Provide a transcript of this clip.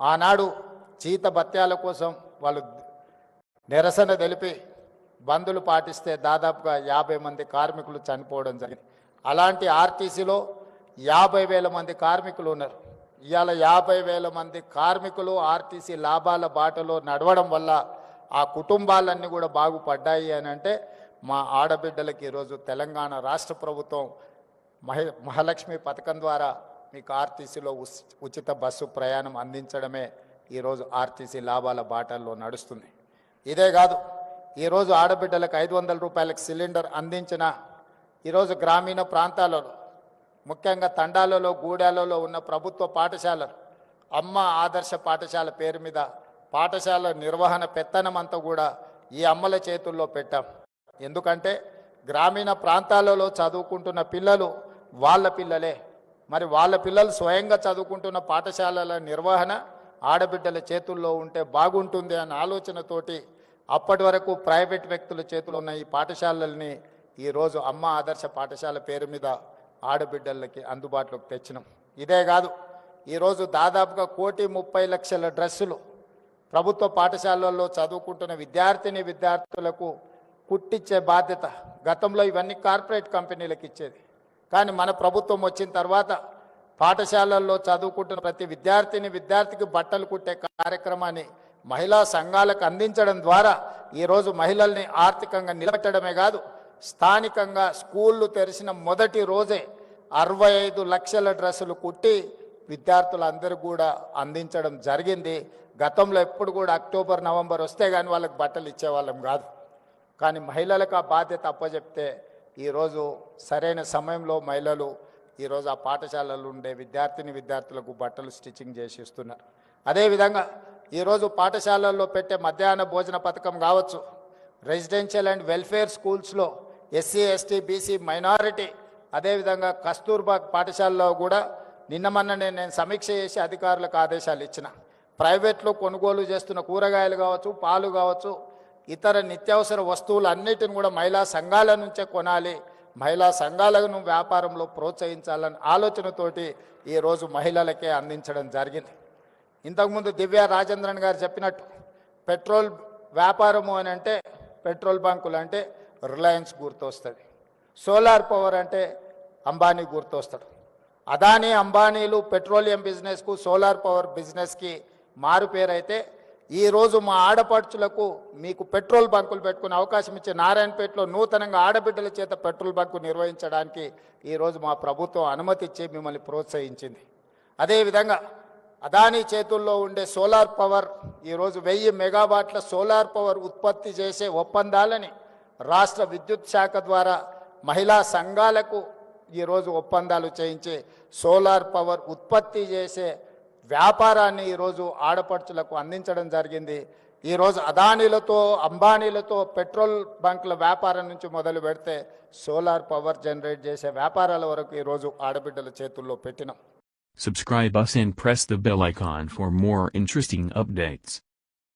ఆనాడు జీత భత్యాల కోసం వాళ్ళు నిరసన తెలిపి బంధులు పాటిస్తే దాదాపుగా యాభై మంది కార్మికులు చనిపోవడం జరిగింది. అలాంటి ఆర్టీసీలో యాభై వేల మంది కార్మికులు ఉన్నారు. ఇవాళ యాభై వేల మంది కార్మికులు ఆర్టీసీ లాభాల బాటలో నడవడం వల్ల ఆ కుటుంబాలన్నీ కూడా బాగుపడ్డాయి అని అంటే మా ఆడబిడ్డలకి ఈరోజు తెలంగాణ రాష్ట్ర ప్రభుత్వం మహి మహాలక్ష్మి పథకం ద్వారా మీకు ఆర్టీసీలో ఉచిత బస్సు ప్రయాణం అందించడమే ఈరోజు ఆర్టీసీ లాభాల బాటల్లో నడుస్తుంది. ఇదే కాదు ఈరోజు ఆడబిడ్డలకు ఐదు వందల రూపాయలకు సిలిండర్ అందించిన ఈరోజు గ్రామీణ ప్రాంతాలలో ముఖ్యంగా తండాలలో గూడాలలో ఉన్న ప్రభుత్వ పాఠశాలలు అమ్మ ఆదర్శ పాఠశాల పేరు మీద పాఠశాల నిర్వహణ పెత్తనం అంతా కూడా ఈ అమ్మల చేతుల్లో పెట్టాం. ఎందుకంటే గ్రామీణ ప్రాంతాలలో చదువుకుంటున్న పిల్లలు వాళ్ళ పిల్లలే. మరి వాళ్ళ పిల్లలు స్వయంగా చదువుకుంటున్న పాఠశాలల నిర్వహణ ఆడబిడ్డల చేతుల్లో ఉంటే బాగుంటుంది అన్న ఆలోచనతోటి అప్పటి వరకు ప్రైవేట్ వ్యక్తుల చేతులు ఉన్న ఈ పాఠశాలల్ని ఈరోజు అమ్మ ఆదర్శ పాఠశాల పేరు మీద ఆడబిడ్డలకి అందుబాటులోకి తెచ్చినాం. ఇదే కాదు ఈరోజు దాదాపుగా కోటి ముప్పై లక్షల డ్రెస్సులు ప్రభుత్వ పాఠశాలల్లో చదువుకుంటున్న విద్యార్థిని విద్యార్థులకు కుట్టించే బాధ్యత గతంలో ఇవన్నీ కార్పొరేట్ కంపెనీలకు ఇచ్చేది. కానీ మన ప్రభుత్వం వచ్చిన తర్వాత పాఠశాలల్లో చదువుకుంటున్న ప్రతి విద్యార్థిని విద్యార్థికి బట్టలు కుట్టే కార్యక్రమాన్ని మహిళా సంఘాలకు అందించడం ద్వారా ఈరోజు మహిళల్ని ఆర్థికంగా నిలబెట్టడమే కాదు స్థానికంగా స్కూళ్ళు తెరిచిన మొదటి రోజే అరవై ఐదు లక్షల డ్రెస్సులు కుట్టి విద్యార్థులందరూ కూడా అందించడం జరిగింది. గతంలో ఎప్పుడు కూడా అక్టోబర్ నవంబర్ వస్తే కానీ వాళ్ళకి బట్టలు ఇచ్చేవాళ్ళం కాదు. కానీ మహిళలకు ఆ బాధ్యత అప్పచెప్తే ఈరోజు సరైన సమయంలో మహిళలు ఈరోజు ఆ పాఠశాలలో ఉండే విద్యార్థిని విద్యార్థులకు బట్టలు స్టిచ్చింగ్ చేసి ఇస్తున్నారు. అదేవిధంగా ఈరోజు పాఠశాలల్లో పెట్టే మధ్యాహ్న భోజన పథకం కావచ్చు. రెసిడెన్షియల్ అండ్ వెల్ఫేర్ స్కూల్స్లో ఎస్సీ ఎస్టీ బీసీ మైనారిటీ అదేవిధంగా కస్తూర్బా పాఠశాలలో కూడా నిన్న మొన్ననే నేను సమీక్ష చేసి అధికారులకు ఆదేశాలు ఇచ్చిన. ప్రైవేట్లో కొనుగోలు చేస్తున్న కూరగాయలు కావచ్చు పాలు కావచ్చు ఇతర నిత్యావసర వస్తువులు అన్నిటిని కూడా మహిళా సంఘాల నుంచే కొనాలి. మహిళా సంఘాలను వ్యాపారంలో ప్రోత్సహించాలని ఆలోచనతోటి ఈరోజు మహిళలకే అందించడం జరిగింది. ఇంతకుముందు దివ్య రాజేంద్రన్ గారు చెప్పినట్టు పెట్రోల్ వ్యాపారము అని అంటే పెట్రోల్ బంకులు అంటే రిలయన్స్ గుర్తొస్తుంది. సోలార్ పవర్ అంటే అంబానీ గుర్తొస్తాడు. అదానీ అంబానీలు పెట్రోలియం బిజినెస్కు సోలార్ పవర్ బిజినెస్కి మారు పేరైతే ఈరోజు మా ఆడపడుచులకు మీకు పెట్రోల్ బంకులు పెట్టుకునే అవకాశం ఇచ్చే నారాయణపేటలో నూతనంగా ఆడబిడ్డల చేత పెట్రోల్ బంకు నిర్వహించడానికి ఈరోజు మా ప్రభుత్వం అనుమతి ఇచ్చి మిమ్మల్ని ప్రోత్సహించింది. అదేవిధంగా అదానీ చేతుల్లో ఉండే సోలార్ పవర్ ఈరోజు వెయ్యి మెగావాట్ల సోలార్ పవర్ ఉత్పత్తి చేసే ఒప్పందాలని రాష్ట్ర విద్యుత్ శాఖ ద్వారా మహిళా సంఘాలకు ఈరోజు ఒప్పందాలు చేయించి సోలార్ పవర్ ఉత్పత్తి చేసే వ్యాపారాన్ని ఈరోజు ఆడపడుచులకు అందించడం జరిగింది ఈరోజు అదానీలతో అంబానీలతో పెట్రోల్ బంకుల వ్యాపారం నుంచి మొదలు పెడితే సోలార్ పవర్ జనరేట్ చేసే వ్యాపారాల వరకు ఈరోజు ఆడబిడ్డల చేతుల్లో పెట్టినాం Subscribe us and press the bell icon for more interesting updates.